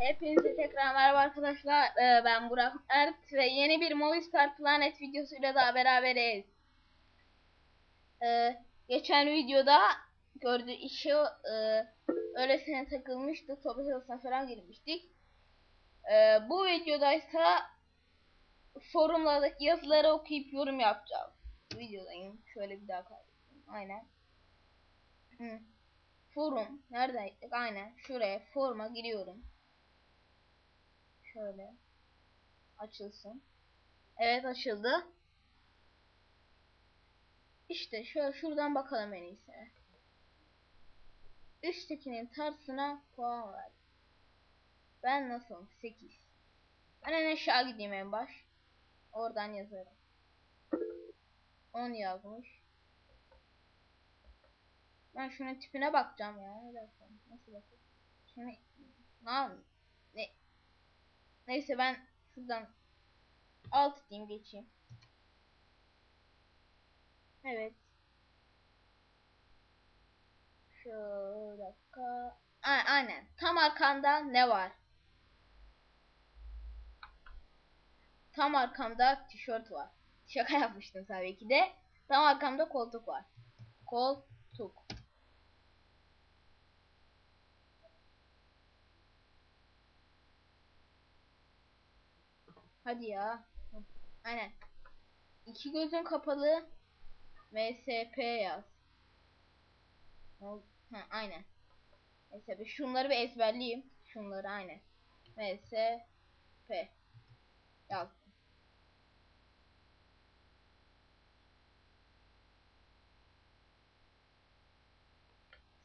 Hepinize tekrar merhaba arkadaşlar. Ee, ben Burak Ert ve yeni bir Movistar Planet videosuyla daha beraberiz. Ee, geçen videoda gördüğü işi e, öylesine takılmıştık. Sohbet odasına falan girmiştik. Ee, bu videoda ise forumlardaki yazıları okuyup yorum yapacağım. Videodayım. Şöyle bir daha kaydedeyim. Aynen. Hı. Forum. Neredeydik? Aynen. Şuraya foruma giriyorum. Şöyle. Açılsın. Evet açıldı. İşte şöyle şuradan bakalım en iyisi. Üsttekinin tersine puan ver. Ben nasılım? 8. Ben en aşağı gideyim en baş. Oradan yazarım. 10 yazmış. Ben şunun tipine bakacağım ya. Nasıl bakayım? Şunu ne yapayım? Ne? Neyse ben şuradan alt diyeyim geçeyim. Evet. Şu dakika. A aynen. Tam arkanda ne var? Tam arkamda tişört var. Şaka yapmıştım tabii ki de. Tam arkamda koltuk var. Koltuk. Hadi ya. Aynen. İki gözün kapalı. MSP yaz. Ha, aynen. MSP. Şunları bir ezberleyeyim. Şunları aynen. MSP. Yazdım.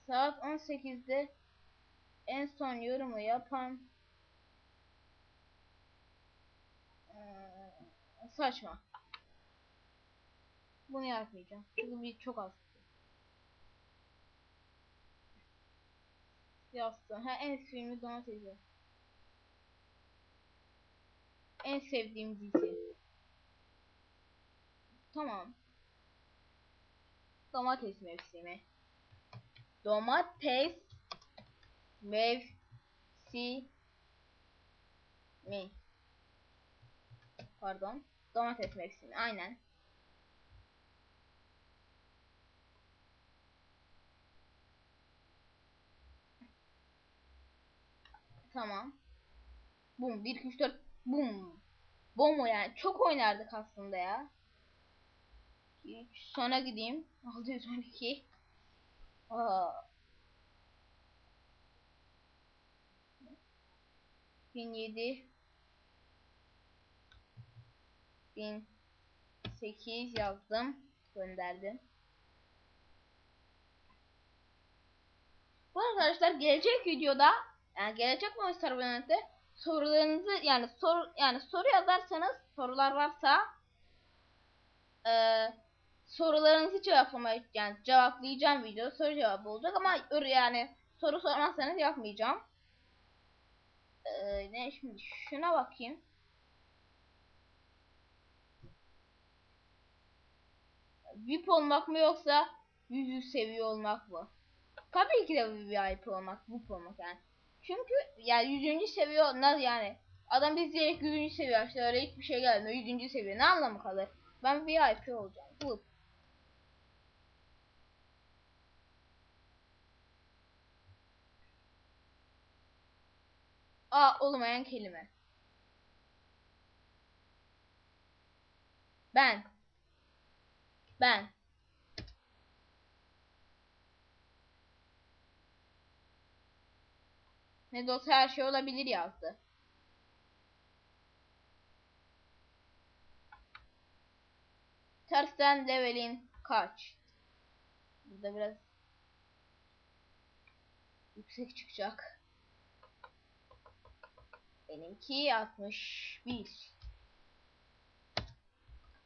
Saat 18'de en son yorumu yapan saçma. Bunu yapmayacağım. Çünkü bir çok az. Yazdım. Ha en sevdiğim domatesi. En sevdiğim dizi. Tamam. Domates mevsimi. Domates mevsimi. Pardon. Domates mevsimi. Aynen. Tamam. Bum. 1, 2, 3, 4. Bum. Bom yani. Çok oynardık aslında ya. Sona gideyim. 612. Aa. 1007 1008 yazdım. Gönderdim. Bu arkadaşlar gelecek videoda yani gelecek Monster Abonent'te sorularınızı yani sor yani soru yazarsanız sorular varsa e, sorularınızı cevaplamaya yani cevaplayacağım video soru cevabı olacak ama yani soru sormazsanız yapmayacağım. E, ne şimdi şuna bakayım. VIP olmak mı yoksa 100 seviye olmak mı? Tabii ki de VIP olmak, VIP olmak yani. Çünkü yani 100. seviye nasıl yani? Adam direkt 100. seviye işte öyle hiçbir şey gelmiyor. 100. seviye ne anlamı kalır? Ben VIP olacağım. VIP. A olmayan kelime. Ben. Ben. Ne de olsa her şey olabilir yazdı. Tersten levelin kaç? Burada biraz yüksek çıkacak. Benimki 61.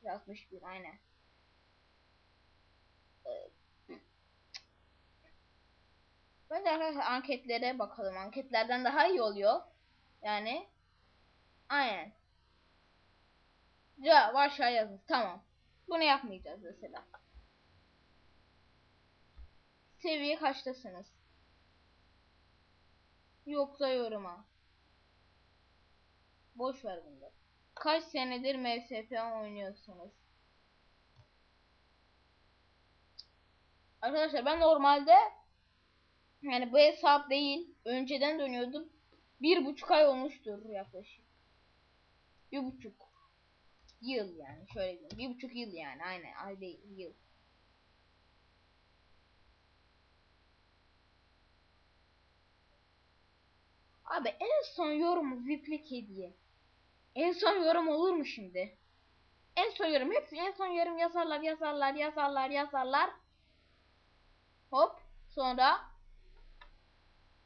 61 aynen. Bence arkadaşlar anketlere bakalım. Anketlerden daha iyi oluyor. Yani aynen. Ya aşağı yazın. Tamam. Bunu yapmayacağız mesela. Seviye kaçtasınız? Yoksa yoruma. Boş ver bunları. Kaç senedir MSP oynuyorsunuz? Arkadaşlar ben normalde yani bu hesap değil önceden dönüyordum. Bir buçuk ay olmuştur yaklaşık. Bir buçuk yıl yani şöyle diyeyim. Bir buçuk yıl yani aynen ay değil yıl. Abi en son yorum viplik hediye. En son yorum olur mu şimdi? En son yorum hepsi en son yorum yazarlar yazarlar yazarlar yazarlar. Hop sonra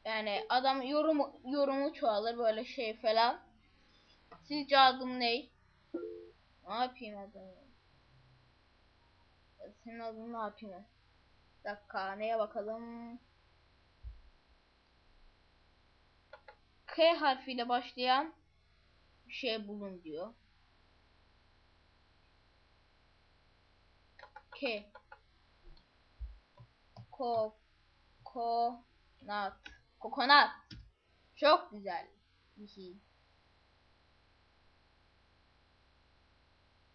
yani adam yorumu yorumu çoğalır böyle şey falan. Sizce adım ne? Ne yapayım adını? Senin adın ne yapayım? Bir dakika neye bakalım? K harfiyle başlayan bir şey bulun diyor. K. Ko. Kokonat. Kokonat. Çok güzel bir şey.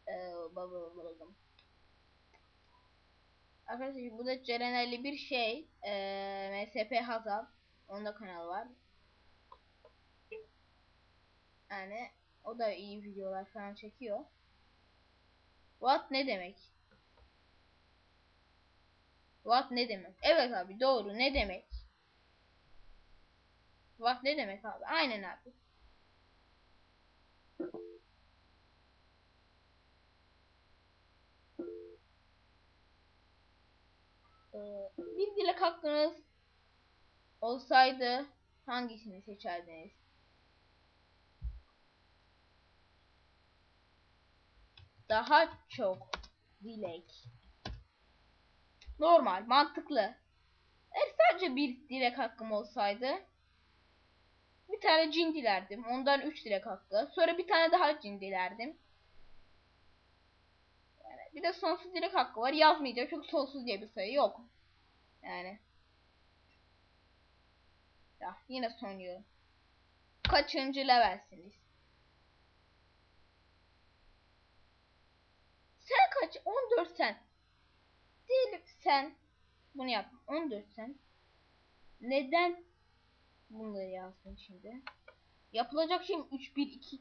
Ee. Arkadaşlar bu da Cerenelli bir şey. Ee, MSP Hazal. Onda kanal var. Yani o da iyi videolar falan çekiyor. What ne demek? What ne demek? Evet abi doğru ne demek? What ne demek abi? Aynen abi. Ee, bir dilek hakkınız olsaydı hangisini seçerdiniz? Daha çok dilek. Normal, mantıklı. Eğer sadece bir dilek hakkım olsaydı bir tane cin dilerdim. Ondan üç dilek hakkı. Sonra bir tane daha cin dilerdim. Yani bir de sonsuz dilek hakkı var. Yazmayacağım çünkü sonsuz diye bir sayı yok. Yani. Ya yine sonuyorum. Kaçıncı levelsiniz? Sen kaç? 14 sen. Değil sen. Bunu yap. 14 sen. Neden bunları yazdın şimdi? Yapılacak şey mi? 3 1 2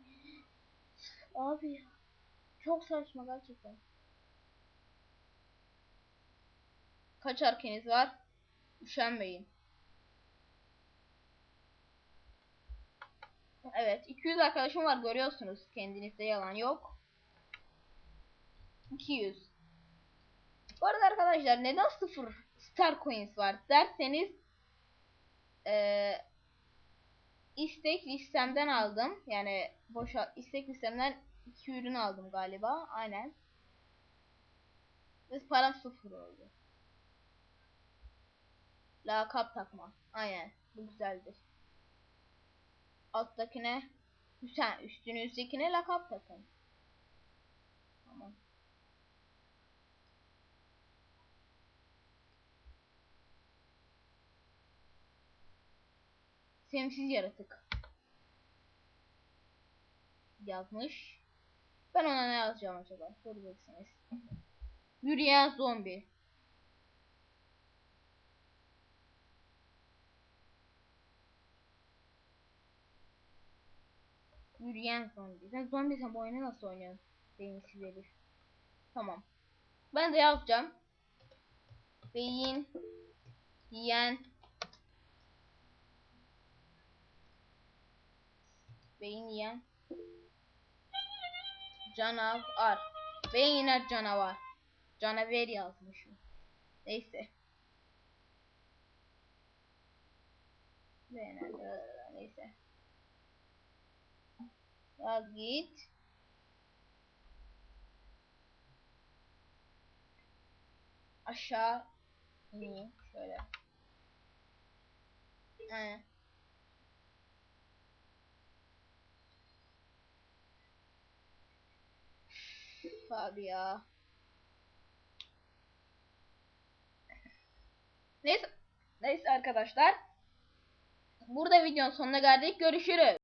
Abi çok saçma gerçekten. Kaç arkeniz var? Üşenmeyin. Evet 200 arkadaşım var görüyorsunuz. Kendinizde yalan yok. 200. Bu arada arkadaşlar neden sıfır star coins var derseniz ee, istek listemden aldım. Yani boşa istek listemden iki ürün aldım galiba. Aynen. Ve param sıfır oldu. Lakap takma. Aynen. Bu güzeldir. Alttakine sen üstünüzdekine lakap takın. Tamam. Sevimsiz yaratık. Yazmış. Ben ona ne yazacağım acaba? Soracaksınız. Yürüyen zombi. Yürüyen zombi. Sen zombi sen bu oyunu nasıl oynuyorsun? Sevimsiz herif. Tamam. Ben de yazacağım. Beyin yiyen beyin yiyen canavar. Beyin yine canavar. Canaver yazmışım. Neyse. Beğenler, neyse. Yaz git. Aşağı ineyim şöyle. Abi ya. Neyse. Neyse arkadaşlar. Burada videonun sonuna geldik. Görüşürüz.